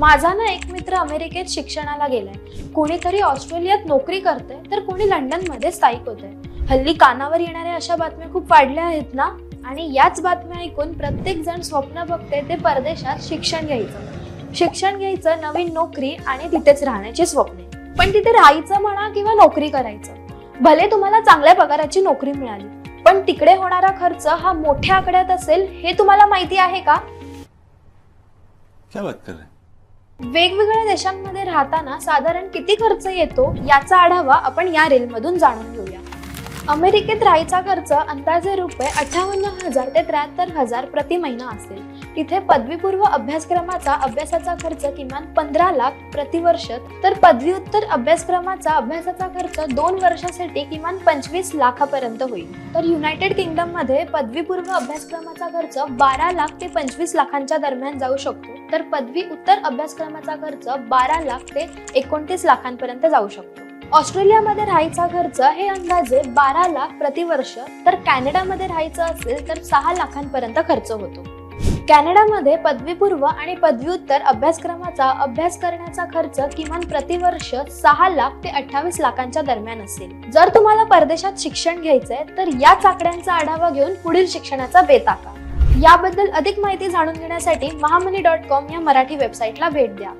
माझा ना एक मित्र अमेरिकेत शिक्षणाला गेलाय. कोणीतरी ऑस्ट्रेलियात नोकरी करते तर कोणी लंडनमध्ये स्थायिक होते हल्ली कानावर येणाऱ्या अशा बातम्या खूप वाढल्या आहेत ना? आणि याच बातम्या ऐकून प्रत्येक जण स्वप्न बघते ते परदेशात शिक्षण घ्यायचं. शिक्षण घ्यायचं नवीन नोकरी आणि तिथेच राहण्याची स्वप्ने. पण तिथे राहायचं म्हणा किंवा नोकरी करायचं भले तुम्हाला चांगल्या पगाराची नोकरी मिळाली पण तिकडे होणारा खर्च हा मोठ्या आकड्यात असेल हे तुम्हाला माहिती आहे का? क्या बात कर रहे हैं? वेगवेगळ्या देशांमध्ये राहताना साधारण किती खर्च येतो याचा आढावा आपण या रेलमधून जाणून घेऊ. अमेरिकेत राहायचा खर्च अंदाजे रुपये अठ्ठावन्न हजार ते त्र्याहत्तर हजार प्रति महिना असेल. तिथे पदवीपूर्व अभ्यासक्रमाचा अभ्यासाचा खर्च किमान पंधरा लाख प्रतिवर्ष तर पदव्युत्तर अभ्यासक्रमाचा अभ्यासाचा खर्च दोन वर्षासाठी किमान पंचवीस लाखापर्यंत होईल. तर युनायटेड किंगडममध्ये पदवीपूर्व अभ्यासक्रमाचा खर्च बारा लाख ते पंचवीस लाखांच्या दरम्यान जाऊ शकतो तर पदवी उत्तर अभ्यासक्रमाचा खर्च बारा लाख ते एकोणतीस लाखांपर्यंत जाऊ शकतो. ऑस्ट्रेलियामध्ये राहायचा खर्च हे अंदाजे बारा लाख प्रतिवर्ष तर कॅनडामध्ये राहायचं असेल तर सहा लाखांपर्यंत खर्च होतो. कॅनडामध्ये पदवीपूर्व आणि पदव्युत्तर अभ्यासक्रमाचा अभ्यास करण्याचा खर्च किमान प्रतिवर्ष सहा लाख ते अठ्ठावीस लाखांच्या दरम्यान असेल. जर तुम्हाला परदेशात शिक्षण घ्यायचंय तर याच आकड्यांचा आढावा घेऊन पुढील शिक्षणाचा बेत याबद्दल अधिक माहिती जाणून घेण्यासाठी महामनी डॉट कॉम या मराठी वेबसाईटला भेट द्या.